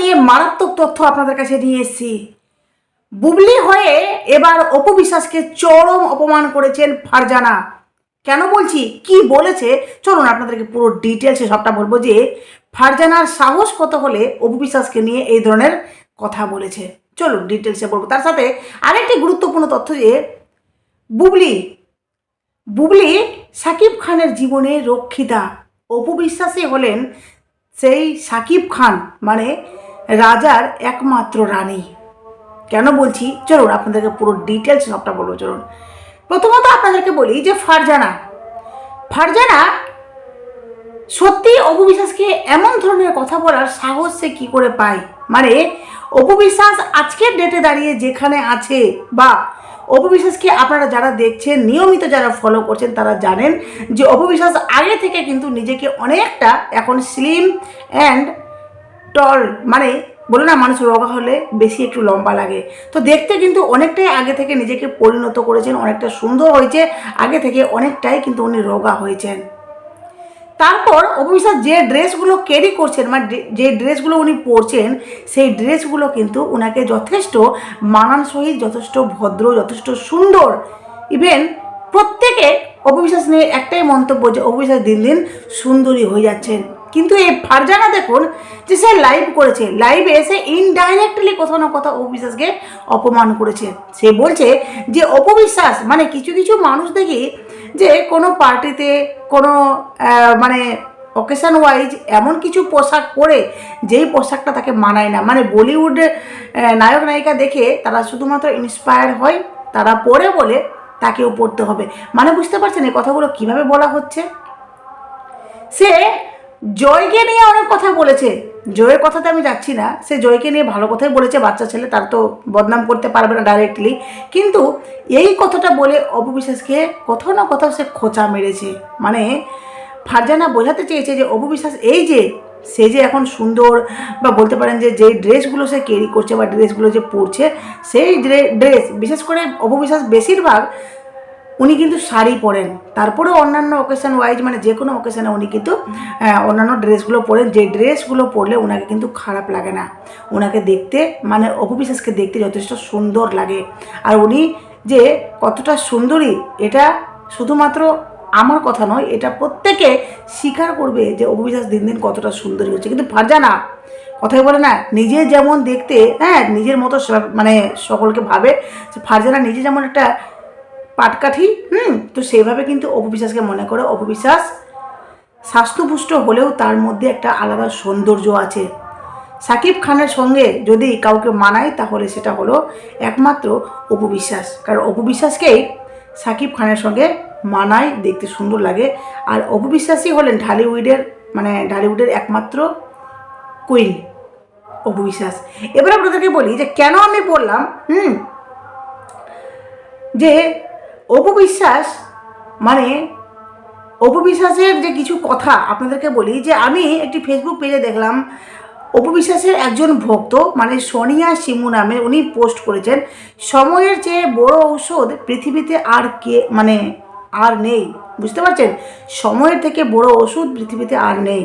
নিয়ে মারাত্মক তথ্য আপনাদের কাছে নিয়ে এসেছি। বুবলি হয়ে এবার অপবিশ্বাসকে চরম অপমান করেছেন ফারজানা। কেন বলছি? কি বলেছে? চলুন আপনাদেরকে পুরো ডিটেলসে সবটা বলব যে, ফারজানার সাহস কত হলে অপবিশ্বাসকে নিয়ে এই ধরনের কথা বলেছে। চলুন ডিটেলসে বলব। তার সাথে আরেকটি গুরুত্বপূর্ণ তথ্য যে, বুবলি বুবলি সাকিব খানের জীবনে রক্ষিতা। অপবিশ্বাসী হলেন সেই সাকিব খান মানে রাজার একমাত্র রানী। কেন বলছি? চলুন, আপনাদেরকে পুরো ডিটেলস সবটা বলব, চলুন। প্রথমত আপনাদেরকে বলি যে ফারজানা। ফারজানা সত্যি অপবিশ্বাসকে এমন ধরনের কথা বলার সাহস সে কী করে পায়? মানে অপবিশ্বাস আজকের ডেটে দাঁড়িয়ে যেখানে আছে বা অপবিশ্বাসকে আপনারা যারা দেখছেন, নিয়মিত যারা ফলো করছেন, তারা জানেন যে অপবিশ্বাস আগে থেকে কিন্তু নিজেকে অনেকটা এখন স্লিম অ্যান্ড টল মানে বলে না, মানুষ রোগা হলে বেশি একটু লম্বা লাগে। তো দেখতে কিন্তু অনেকটাই আগে থেকে নিজেকে পরিণত করেছেন, অনেকটা সুন্দর হয়েছে। আগে থেকে অনেকটাই কিন্তু উনি রোগা হয়েছেন। তারপর অভিশ্বাস যে ড্রেসগুলো ক্যারি করছেন মানে যে ড্রেসগুলো উনি পরছেন, সেই ড্রেসগুলো কিন্তু ওনাকে যথেষ্ট মানানসই, যথেষ্ট ভদ্র, যথেষ্ট সুন্দর। ইভেন প্রত্যেকে অপবিশ্বাস নিয়ে একটাই মন্তব্য যে অপবিশ্বাস দিন দিন সুন্দরী হয়ে যাচ্ছেন। কিন্তু এই ফারজানা দেখুন যে সে লাইভ করেছে। লাইভে এসে ইনডাইরেক্টলি কোথাও না কোথাও অপবিশ্বাসকে অপমান করেছে। সে বলছে যে অপবিশ্বাস মানে কিছু কিছু মানুষ দেখি যে কোনো পার্টিতে, কোনো মানে অকেশন ওয়াইজ এমন কিছু পোশাক পরে যেই পোশাকটা তাকে মানায় না। মানে বলিউড নায়ক নায়িকা দেখে তারা শুধুমাত্র ইন্সপায়ার হয়, তারা পরে বলে তাকেও পড়তে হবে। মানে বুঝতে পারছেন এই কথাগুলো কীভাবে বলা হচ্ছে? সে জয়কে নিয়ে অনেক কথা বলেছে। জয়ের কথাতে আমি যাচ্ছি না। সে জয়কে নিয়ে ভালো কথাই বলেছে, বাচ্চা ছেলে, তার তো বদনাম করতে পারবে না ডাইরেক্টলি কিন্তু এই কথাটা বলে অপবিশ্বাসকে কোথাও না কোথাও সে খোঁচা মেরেছে। মানে ফারজানা বোঝাতে চেয়েছে যে অপবিশ্বাস এই যে, সে যে এখন সুন্দর বা বলতে পারেন যে, যেই ড্রেসগুলো সে ক্যারি করছে বা ড্রেসগুলো যে পরছে, সেই ড্রেস বিশেষ করে অপবিশ্বাস বেশিরভাগ উনি কিন্তু শাড়ি পরেন। তারপরেও অন্যান্য অকেশান ওয়াইজ মানে যে কোনো অকেশনে উনি কিন্তু অন্যান্য ড্রেসগুলো পরেন। যে ড্রেসগুলো পরলে ওনাকে কিন্তু খারাপ লাগে না। ওনাকে দেখতে মানে অপবিশ্বাসকে দেখতে যথেষ্ট সুন্দর লাগে। আর উনি যে কতটা সুন্দরী, এটা শুধুমাত্র আমার কথা নয়, এটা প্রত্যেকে স্বীকার করবে যে অপবিশ্বাস দিন দিন কতটা সুন্দরী হচ্ছে। কিন্তু ফারজানা, কথাই বলে না, নিজে যেমন দেখতে হ্যাঁ নিজের মতো মানে সকলকে ভাবে যে ফারজানা নিজে যেমন একটা পাটকাঠি, হুম, তো সেইভাবে কিন্তু অপবিশ্বাসকে মনে করে। অপবিশ্বাস স্বাস্থ্যপুষ্ট হলেও তার মধ্যে একটা আলাদা সৌন্দর্য আছে। সাকিব খানের সঙ্গে যদি কাউকে মানায়, তাহলে সেটা হলো একমাত্র অপবিশ্বাস কারণ অপবিশ্বাসকেই সাকিব খানের সঙ্গে মানায়, দেখতে সুন্দর লাগে। আর অপবিশ্বাসই হলেন ঢালিউডের মানে ঢালিউডের একমাত্র কুইন অপবিশ্বাস এবার আপনাদেরকে বলি যে কেন আমি বললাম, হুম, যে অপবিশ্বাস মানে অপবিশ্বাসের যে কিছু কথা আপনাদেরকে বলি, যে আমি একটি ফেসবুক পেজে দেখলাম, অপবিশ্বাসের একজন ভক্ত মানে সোনিয়া শিমু নামে উনি পোস্ট করেছেন, সময়ের চেয়ে বড় ঔষধ পৃথিবীতে আর কে মানে আর নেই, বুঝতে পারছেন? সময়ের থেকে বড় ওষুধ পৃথিবীতে আর নেই।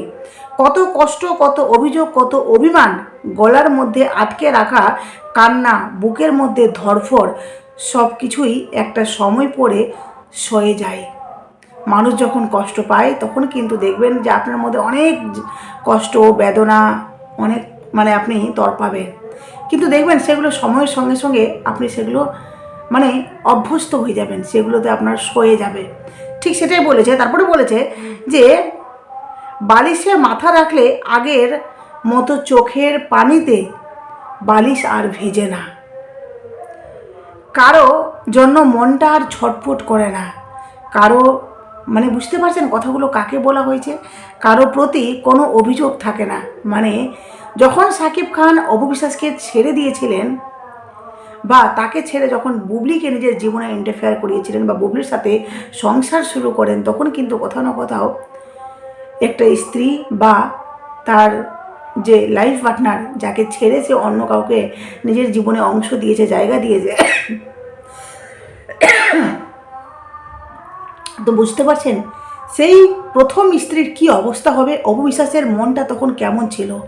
কত কষ্ট, কত অভিযোগ, কত অভিমান, গলার মধ্যে আটকে রাখা কান্না, বুকের মধ্যে ধরফর সব কিছুই একটা সময় পরে সয়ে যায়। মানুষ যখন কষ্ট পায়, তখন কিন্তু দেখবেন যে আপনার মধ্যে অনেক কষ্ট, বেদনা, অনেক মানে আপনি তর পাবেন। কিন্তু দেখবেন সেগুলো সময়ের সঙ্গে সঙ্গে আপনি সেগুলো মানে অভ্যস্ত হয়ে যাবেন, সেগুলোতে আপনার সয়ে যাবে। ঠিক সেটাই বলেছে, তারপরে বলেছে যে বালিশে মাথা রাখলে আগের মতো চোখের পানিতে বালিশ আর ভেজে না। কারও জন্য মনটা আর ছটফট করে না। কারও মানে বুঝতে পারছেন কথাগুলো কাকে বলা হয়েছে? কারও প্রতি কোনো অভিযোগ থাকে না। মানে যখন সাকিব খান অপবিশ্বাসকে ছেড়ে দিয়েছিলেন বা তাকে ছেড়ে যখন বুবলিকে নিজের জীবনে ইন্টারফেয়ার করিয়েছিলেন বা বুবলির সাথে সংসার শুরু করেন, তখন কিন্তু কোথাও না কোথাও একটা স্ত্রী বা তার যে লাইফ পার্টনার যাকে ছেড়ে সে অন্য কাউকে নিজের জীবনে অংশ দিয়েছে, জায়গা দিয়েছে। তো বুঝতে পারছেন? সেই প্রথম স্ত্রীর কি অবস্থা হবে? অপবিশ্বাসের মনটা তখন কেমন ছিল?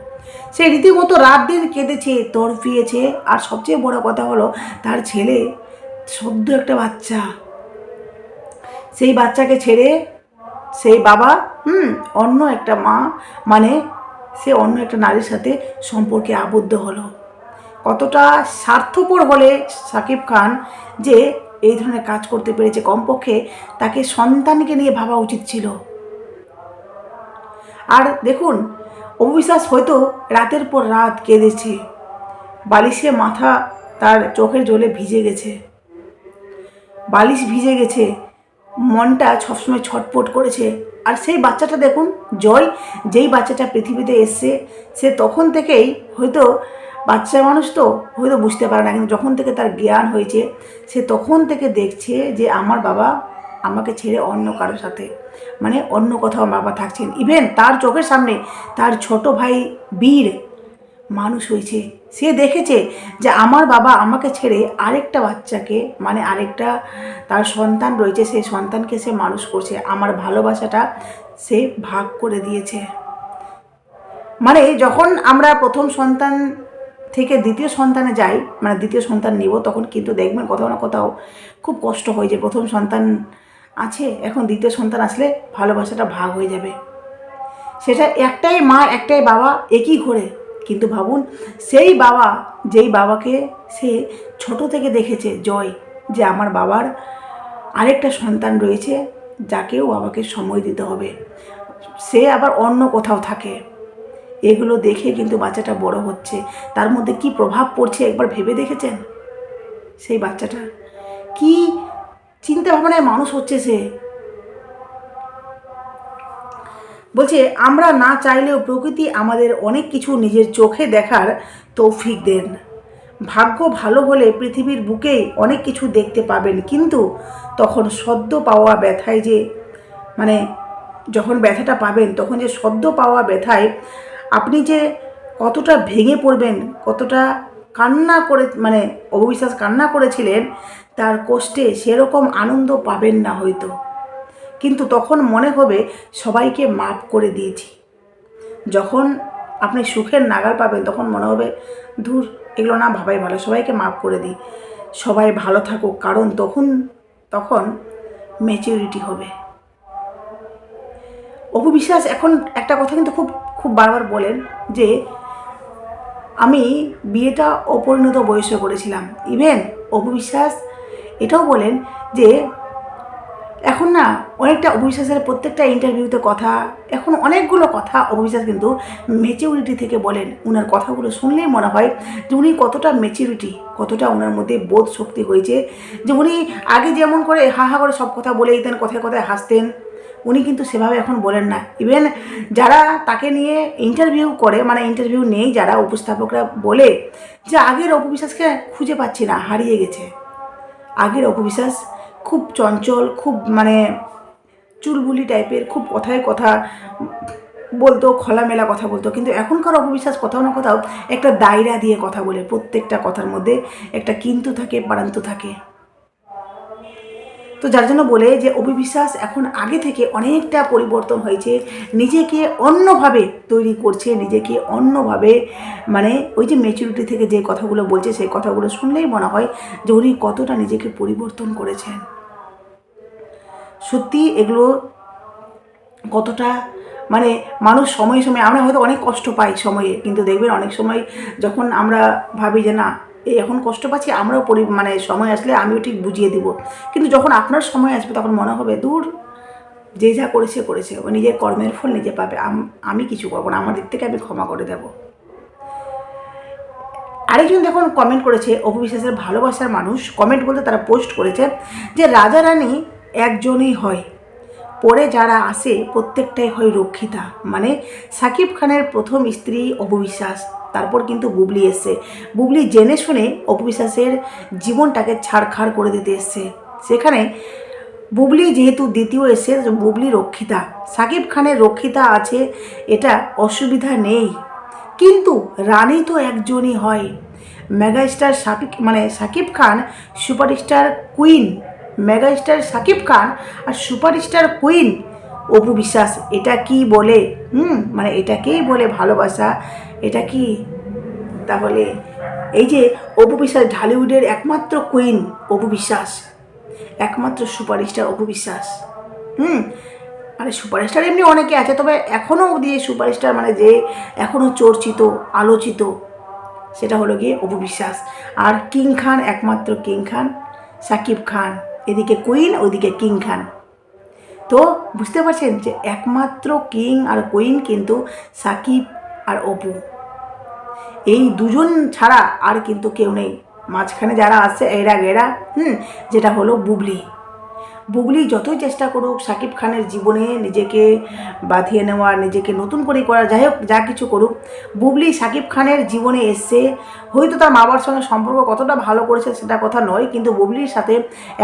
সে রীতিমতো রাত দিন কেঁদেছে তরফিয়েছে আর সবচেয়ে বড় কথা হলো, তার ছেলে সদ্য একটা বাচ্চা। সেই বাচ্চাকে ছেড়ে সেই বাবা, হুম, অন্য একটা মা মানে সে অন্য একটা নারীর সাথে সম্পর্কে আবদ্ধ হলো। কতটা স্বার্থপর হলে সাকিব খান যে এই ধরনের কাজ করতে পেরেছে কমপক্ষে তাকে সন্তানকে নিয়ে ভাবা উচিত ছিল। আর দেখুন, অবিশ্বাস হয়তো রাতের পর রাত কেঁদেছে। বালিশে মাথা তার চোখের জলে ভিজে গেছে। বালিশ ভিজে গেছে। মনটা সবসময় ছটপট করেছে। আর সেই বাচ্চাটা দেখুন, জয়, যেই বাচ্চাটা পৃথিবীতে এসছে, সে তখন থেকেই হয়তো বাচ্চা মানুষ তো হয়তো বুঝতে পারে না, কিন্তু যখন থেকে তার জ্ঞান হয়েছে, সে তখন থেকে দেখছে যে আমার বাবা আমাকে ছেড়ে অন্য কারোর সাথে মানে অন্য কোথাও বাবা থাকছেন। ইভেন তার চোখের সামনে তার ছোট ভাই বীর মানুষ হয়েছে। সে দেখেছে যে আমার বাবা আমাকে ছেড়ে আরেকটা বাচ্চাকে মানে আরেকটা তার সন্তান রয়েছে, সেই সন্তানকে সে মানুষ করছে। আমার ভালোবাসাটা সে ভাগ করে দিয়েছে। মানে যখন আমরা প্রথম সন্তান থেকে দ্বিতীয় সন্তানে যাই মানে দ্বিতীয় সন্তান নিব, তখন কিন্তু দেখবেন কোথাও না কোথাও খুব কষ্ট হয় যে প্রথম সন্তান আছে, এখন দ্বিতীয় সন্তান আসলে ভালোবাসাটা ভাগ হয়ে যাবে। সেটা একটাই মা, একটাই বাবা একই ঘরে। কিন্তু ভাবুন, সেই বাবা, যেই বাবাকে সে ছোট থেকে দেখেছে, জয়, যে আমার বাবার আরেকটা সন্তান রয়েছে, যাকেও বাবাকে সময় দিতে হবে। সে আবার অন্য কোথাও থাকে। এগুলো দেখে কিন্তু বাচ্চাটা বড় হচ্ছে। তার মধ্যে কি প্রভাব পড়ছে একবার ভেবে দেখেছেন? সেই বাচ্চাটা কি চিন্তা ভাবনায় মানুষ হচ্ছে সে? বলছে, আমরা না চাইলেও প্রকৃতি আমাদের অনেক কিছু নিজের চোখে দেখার তৌফিক দেন। ভাগ্য ভালো হলে পৃথিবীর বুকেই অনেক কিছু দেখতে পাবেন। কিন্তু তখন সদ্য পাওয়া ব্যথায় যে মানে যখন ব্যথাটা পাবেন, তখন যে সদ্য পাওয়া ব্যথায় আপনি যে কতটা ভেঙে পড়বেন, কতটা কান্না করে মানে অবিশ্বাস কান্না করেছিলেন, তার কষ্টে সেরকম আনন্দ পাবেন না হয়তো। কিন্তু তখন মনে হবে সবাইকে মাফ করে দিয়েছি। যখন আপনি সুখের নাগাল পাবেন, তখন মনে হবে দূর এগুলো না ভাবাই ভালো, সবাইকে মাফ করে দিই। সবাই ভালো থাকুক। কারণ তখন তখন ম্যাচিউরিটি হবে। অপু বিশ্বাস, এখন একটা কথা কিন্তু খুব খুব বারবার বলেন যে, আমি বিয়েটা অপরিণত বয়সে করেছিলাম। ইভেন অপু বিশ্বাস এটাও বলেন যে এখন না অনেকটা অবিশ্বাসের প্রত্যেকটা ইন্টারভিউতে কথা, এখন অনেকগুলো কথা অবিশ্বাস কিন্তু মেচিউরিটি থেকে বলেন। ওনার কথাগুলো শুনলেই মনে হয় যে উনি কতটা মেচিউরিটি কতটা ওনার মধ্যে বোধ শক্তি হয়েছে। যে উনি আগে যেমন করে হা হা করে সব কথা বলে দিতেন, কথায় কথায় হাসতেন, উনি কিন্তু সেভাবে এখন বলেন না। ইভেন যারা তাকে নিয়ে ইন্টারভিউ করে মানে ইন্টারভিউ নেই, যারা উপস্থাপকরা বলে যে আগের অপবিশ্বাসকে খুঁজে পাচ্ছি না, হারিয়ে গেছে। আগের অপবিশ্বাস খুব চঞ্চল, খুব মানে চুলবুলি টাইপের খুব কথায় কথা বলতো, খোলামেলা কথা বলতো। কিন্তু এখনকার অপবিশ্বাস কোথাও না কোথাও একটা দায়রা দিয়ে কথা বলে প্রত্যেকটা কথার মধ্যে। একটা কিন্তু থাকে, পারান্ত থাকে। তো যার জন্য বলে যে অবিশ্বাস এখন আগে থেকে অনেকটা পরিবর্তন হয়েছে। নিজেকে অন্যভাবে তৈরি করছে, নিজেকে অন্যভাবে মানে ওই যে মেচুরিটি থেকে যে কথাগুলো বলছে, সেই কথাগুলো শুনলেই মনে হয় যে উনি কতটা নিজেকে পরিবর্তন করেছেন। সত্যি এগুলো কতটা মানে মানুষ সময়ে সময়ে, আমরা হয়তো অনেক কষ্ট পাই সময়ে, কিন্তু দেখবেন অনেক সময় যখন আমরা ভাবি যে না এখন কষ্ট পাচ্ছি, আমরাও পরি মানে সময় আসলে আমিও ঠিক বুঝিয়ে দিব। কিন্তু যখন আপনার সময় আসবে, তখন মনে হবে, দূর, যে যা করেছে করেছে। ও নিজের কর্মের ফল নিজে পাবে। আম- কিছু করব না আমার দিক থেকে আমি ক্ষমা করে দেব। আরেকজন দেখুন কমেন্ট করেছে অপবিশ্বাসের ভালোবাসার মানুষ কমেন্ট বলতে তারা পোস্ট করেছে যে, রাজা রানী একজনই হয়। পরে যারা আসে, প্রত্যেকটাই হয় রক্ষিতা। মানে সাকিব খানের প্রথম স্ত্রী অপবিশ্বাস। তারপর কিন্তু বুবলি এসছে। বুবলি জেনে শুনে অপবিশ্বাসের জীবনটাকে ছাড়খাড় করে দিতে এসছে। সেখানে বুবলি যেহেতু দ্বিতীয় এসে বুবলি রক্ষিতা। সাকিব খানের রক্ষিতা আছে, এটা অসুবিধা নেই। কিন্তু রানী তো একজনই হয়। মেগাস্টার সাকিব মানে Shakib Khan superstar queen. Megastar Shakib Khan আর সুপারস্টার কুইন। অপু বিশ্বাস, এটা কি বলে? হুম মানে এটাকেই বলে ভালোবাসা? এটা কি? তাহলে এই যে অপু বিশ্বাস, ঢালিউডের একমাত্র কুইন অপু বিশ্বাস, একমাত্র সুপারস্টার অপু বিশ্বাস। হুম মানে সুপারস্টার এমনি অনেকে আছে, তবে এখনও অবধি সুপারস্টার মানে যে এখনও চর্চিত, আলোচিত, সেটা হলো গিয়ে অপু বিশ্বাস। আর কিং খান, একমাত্র কিং খান, সাকিব খান। এদিকে কুইন ওদিকে কিং খান। তো বুঝতে পারছেন যে একমাত্র কিং আর কুইন কিন্তু সাকিব আর অপু। এই দুজন ছাড়া আর কিন্তু কেউ নেই। মাঝখানে যারা আছে, এরা গেরা, হুম, যেটা হলো বুবলি। বুবলি যতই চেষ্টা করুক, সাকিব খানের জীবনে নিজেকে বাঁধিয়ে নেওয়া, নিজেকে নতুন করে করা, যাই হোক, যা কিছু করুক, বুবলি সাকিব খানের জীবনে এসছে হয়তো তার মা বাবার সঙ্গে সম্পর্ক কতটা ভালো করেছে সেটা কথা নয়, কিন্তু বুবলির সাথে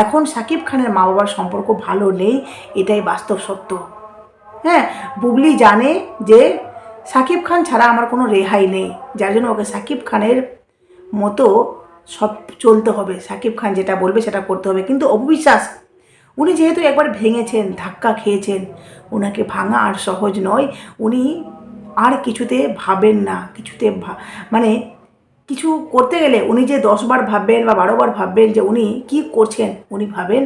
এখন সাকিব খানের মা বাবার সম্পর্ক ভালো নেই, এটাই বাস্তব সত্য। হ্যাঁ বুবলি জানে যে সাকিব খান ছাড়া আমার কোনো রেহাই নেই, যার জন্য ওকে সাকিব খানের মতো সব চলতে হবে। সাকিব খান যেটা বলবে সেটা করতে হবে। কিন্তু অপবিশ্বাস উনি যেহেতু একবার ভেঙেছেন, ধাক্কা খেয়েছেন ওনাকে ভাঙা আর সহজ নয়। উনি আর কিছুতে ভাবেন না, কিছুতে মানে কিছু করতে গেলে উনি যে দশবার ভাববেন বা বারোবার ভাববেন যে উনি কি করছেন, উনি ভাবেন,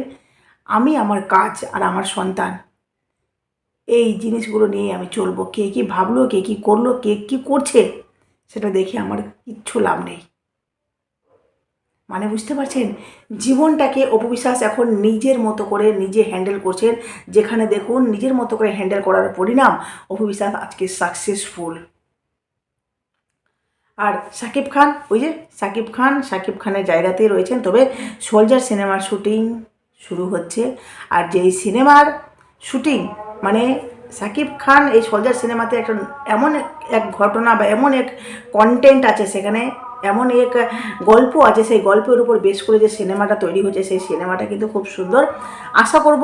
আমি আমার কাজ আর আমার সন্তান। এই জিনিসগুলো নিয়ে আমি চলবো। কে কি ভাবলো, কে কি করল, কে কি করছে, সেটা দেখে আমার কিচ্ছু লাভ নেই। মানে বুঝতে পারছেন? জীবনটাকে অপবিশ্বাস এখন নিজের মতো করে নিজে হ্যান্ডেল করছেন, যেখানে দেখুন নিজের মতো করে হ্যান্ডেল করার পরিণাম অপবিশ্বাস আজকে সাকসেসফুল আর সাকিব খান, ওই যে সাকিব খান, সাকিব খানের জায়গাতেই রয়েছেন, তবে সোলজার সিনেমার শুটিং শুরু হচ্ছে। আর যেই সিনেমার শুটিং মানে সাকিব খান এই সোলজার সিনেমাতে একটা এমন এক- এক ঘটনা বা এমন এক কন্টেন্ট আছে সেখানে এমন এক গল্প আছে, সেই গল্পের উপর বেশ করে যে সিনেমাটা তৈরি হচ্ছে সেই সিনেমাটা কিন্তু খুব সুন্দর। আশা করব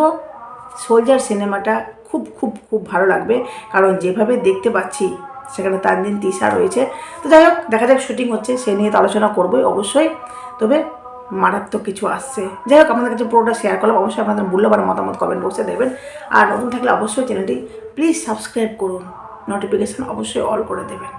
সোলজার সিনেমাটা খুব খুব খুব ভালো লাগবে, কারণ যেভাবে দেখতে পাচ্ছি, সেখানে তার দিন তিশা রয়েছে। তো যাই হোক, দেখা যাক শুটিং হচ্ছে, সে নিয়ে তো আলোচনা করবোই অবশ্যই, তবে মারাত্মক কিছু আসছে। যাই হোক, আপনাদের কাছে পুরোটা শেয়ার করলাম, অবশ্যই আপনাদের মূল্যবান মতামত কমেন্ট বক্সে দেবেন। আর নতুন থাকলে অবশ্যই চ্যানেলটি প্লিজ সাবস্ক্রাইব করুন নোটিফিকেশান অবশ্যই অল করে দেবেন।